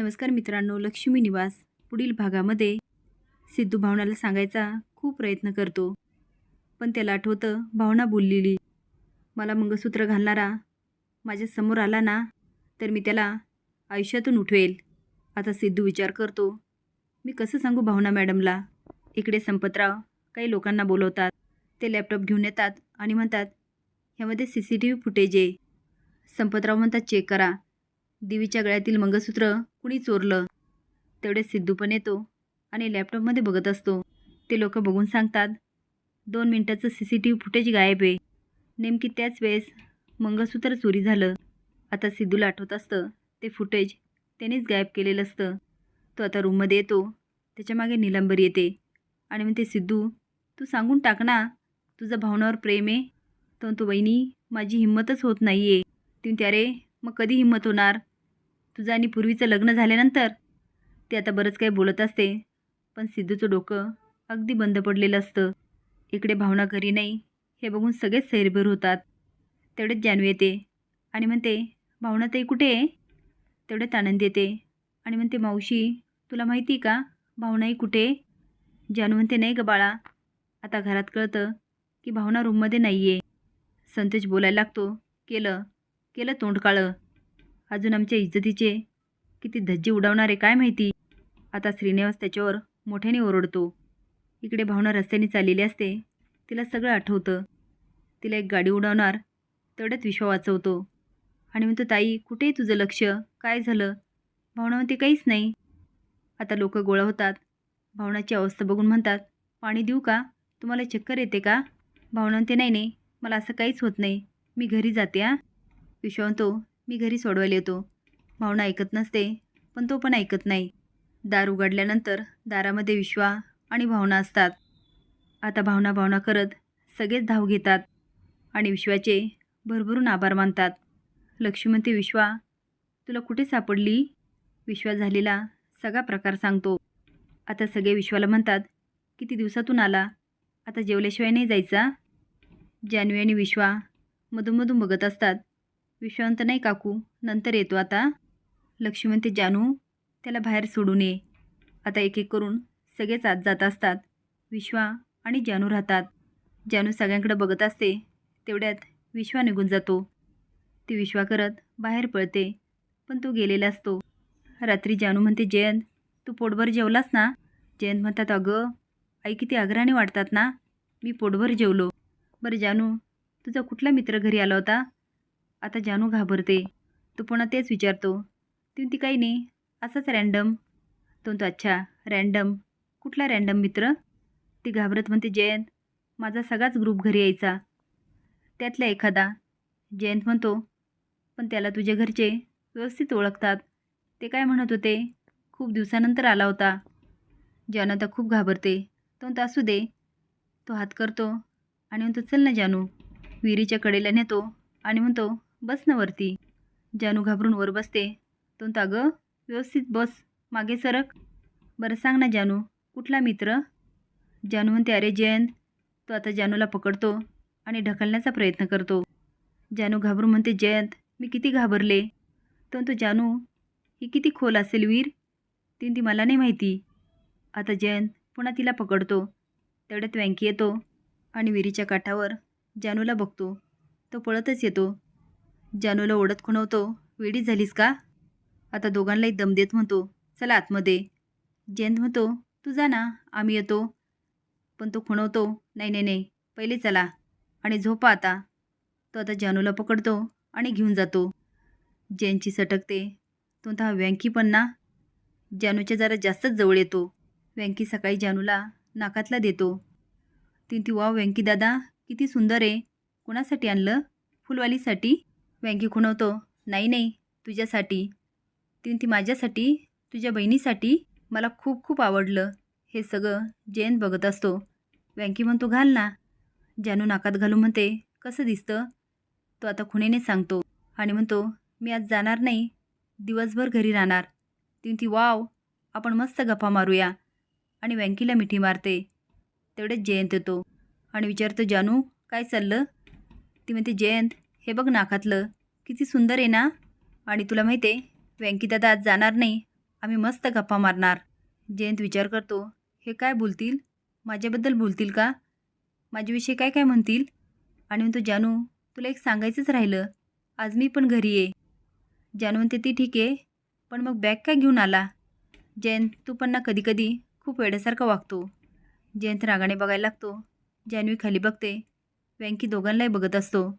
नमस्कार मित्रांनो लक्ष्मी निवास पुढील भागामध्ये सिद्धू भावनाला सांगायचा खूप प्रयत्न करतो. पण त्याला आठवतं भावना बोललेली. मला मंगळसूत्र घालणारा माझ्यासमोर आला ना तर मी त्याला आयुष्यातून उठवेल. आता सिद्धू विचार करतो मी कसं सांगू भावना मॅडमला? इकडे संपतराव काही लोकांना बोलवतात. ते लॅपटॉप घेऊन येतात आणि म्हणतात ह्यामध्ये C C T V footage आहे. संपतराव म्हणतात चेक करा. देवीच्या गळ्यातील मंगळसूत्र कुणी चोरलं? तेवढे सिद्धू पण येतो आणि लॅपटॉपमध्ये बघत असतो. ते लोक बघून सांगतात दोन मिनटाचं C C T V footage गायब आहे. नेमकी त्याच वेळेस मंगळसूत्र चोरी झालं. आता सिद्धूला आठवत असतं ते फुटेज त्यानेच गायब केलेलं असतं. तो आता रूममध्ये येतो. त्याच्यामागे निलंबर येते. आणि म्हणते सिद्धू तू सांगून टाक ना. तुझं भावनावर प्रेम आहे. तो म्हणतो वहिनी माझी हिंमतच होत नाही आहे ती म्हणते अरे मग कधी हिंमत होणार? तुझं आणि पूर्वीचं लग्न झाल्यानंतर ते आता बरंच काही बोलत असते. पण सिद्धूचं डोकं अगदी बंद पडलेलं असतं. इकडे भावना घरी नाही. हे बघून सगळेच सैरभर होतात. तेवढेच जानवी येते. आणि म्हणते भावना ताई कुठे आहे? तेवढ्यात आनंद येते. आणि म्हणते मावशी तुला माहिती आहे का? भावनाई कुठे आहे? जानू म्हणते नाही ग बाळा. आता घरात कळतं की भावना रूममध्ये नाही आहे संतोष बोलायला लागतो. केलं. केलं तोंड काळं. अजून आमच्या इज्जतीचे किती धज्जे उडवणारे काय माहिती? आता श्रीनिवास त्याच्यावर मोठ्याने ओरडतो. इकडे भावना रस्त्याने चाललेली असते. तिला सगळं आठवतं. तिला एक गाडी उडवणार तेवढ्यात विश्व वाचवतो. आणि म्हणतो ताई कुठेही तुझं लक्ष? काय झालं? भावना म्हणते काहीच नाही. आता लोक गोळा होतात. भावनाची अवस्था बघून म्हणतात पाणी देऊ का? तुम्हाला चक्कर येते का? भावना म्हणते नाही नाही मला असं काहीच होत नाही. मी घरी जाते आ विश्व म्हणतो मी घरी सोडवायला येतो. भावना ऐकत नसते पण तो पण ऐकत नाही. दार उघडल्यानंतर दारामध्ये विश्वा आणि भावना असतात. आता भावना भावना करत सगळेच धाव घेतात आणि विश्वाचे भरभरून आभार मानतात. लक्ष्मी विश्वा तुला कुठे सापडली? विश्वास झालेला सगळा प्रकार सांगतो. आता सगळे विश्वाला म्हणतात किती दिवसातून आला? आता जेवल्याशिवाय नाही जायचा? जान्हवी आणि विश्वा मधूनमधून बघत असतात. विश्वांत नाही काकू. नंतर येतो आता. लक्ष्मी ते जानू त्याला बाहेर सोडून ये. आता एक एक करून सगळेच आत जात असतात. विश्वा आणि जानू राहतात. जानू सगळ्यांकडे बघत असते. तेवढ्यात विश्वा निघून जातो. ती विश्वा करत बाहेर पळते पण तो गेलेला असतो. रात्री जानू म्हणते जयंत तू पोटभर जेवलास ना? जयंत म्हणतात अगं आई किती आग्रहाने वाटतात ना? मी पोटभर जेवलो. बरं जानू तुझा कुठला मित्र घरी आला होता? आता जानू घाबरते. तो पुन्हा तेच विचारतो ती ती काही नाही असाच रॅन्डम तो म्हणतो अच्छा रॅन्डम कुठला रॅन्डम मित्र? ती घाबरत म्हणते जयंत माझा सगळाच ग्रुप घरी यायचा. त्यातला एखादा. जयंत म्हणतो पण त्याला तुझ्या घरचे व्यवस्थित ओळखतात. ते काय म्हणत होते? खूप दिवसानंतर आला होता. जानू आता खूप घाबरते. तो म्हणतो असू दे. तो हात करतो आणि म्हणतो चल ना जानू. विहिरीच्या कडेला नेतो आणि म्हणतो बस ना वरती. जानू घाबरून वर बसते. तो म्हणतो अगं व्यवस्थित बस. मागे सरक. बरं सांग ना जानू कुठला मित्र? जानू म्हणते अरे जयंत. तो आता जानूला पकडतो आणि ढकलण्याचा प्रयत्न करतो. जानू घाबरून म्हणते जयंत मी किती घाबरले. तो जानू ही किती खोल असेल वीर. तीन ती मला नाही माहिती. आता जयंत पुन्हा तिला पकडतो. तेवढ्यात व्यंकी येतो आणि विहिरीच्या काठावर जानूला बघतो. तो पळतच येतो. जानूला ओढत खुणवतो. वेडी झालीस का? आता दोघांनाही दम देत म्हणतो. चला आतमध्ये. जयंत म्हणतो तू जा ना आम्ही येतो. पण तो खुणवतो नाही नाही नाही पहिले चला आणि झोपा आता. तो आता जानूला पकडतो आणि घेऊन जातो. जयंतची सटकते. तो हा व्यंकी पण ना. जानूच्या जरा जास्तच जवळ येतो. व्यंकी सकाळी जानूला नाकातला देतो. ती ती वा व्यंकी दादा किती सुंदर आहे. कोणासाठी आणलं? फुलवालीसाठी? व्यंगी खुणवतो. नाही नाही तुझ्यासाठी. ती ती माझ्यासाठी तुझ्या बहिणीसाठी मला खूप खूप आवडलं. हे सगळं जयंत बघत असतो. व्यंकी म्हणतो घाल ना. जानू नाकात घालून म्हणते कसं दिसतं? तो आता खुणेने सांगतो आणि म्हणतो मी आज जाणार नाही. दिवसभर घरी राहणार. ती ती वाव आपण मस्त गप्पा मारूया. आणि व्यंकीला मिठी मारते. तेवढेच जयंत येतो. आणि विचारतो जानू काय चाललं? ती म्हणते जयंत हे बघ नाकातलं. किती सुंदर आहे ना? आणि तुला माहिती आहे व्यंकीदादा आज जाणार नाही. आम्ही मस्त गप्पा मारणार. जयंत विचार करतो हे काय बोलतील? माझ्याबद्दल बोलतील का? माझ्याविषयी काय काय म्हणतील? आणि म्हणतो जानू तुला एक सांगायचंच राहिलं. आज मी पण घरी आहे. जानू म्हणते ती ठीक आहे पण मग बॅग काय घेऊन आला? जयंत तू पण ना कधीकधी खूप वेड्यासारखा वागतो. जयंत रागाने बघायला लागतो. जान्हवी खाली बघते. व्यंकी दोघांनाही बघत असतो.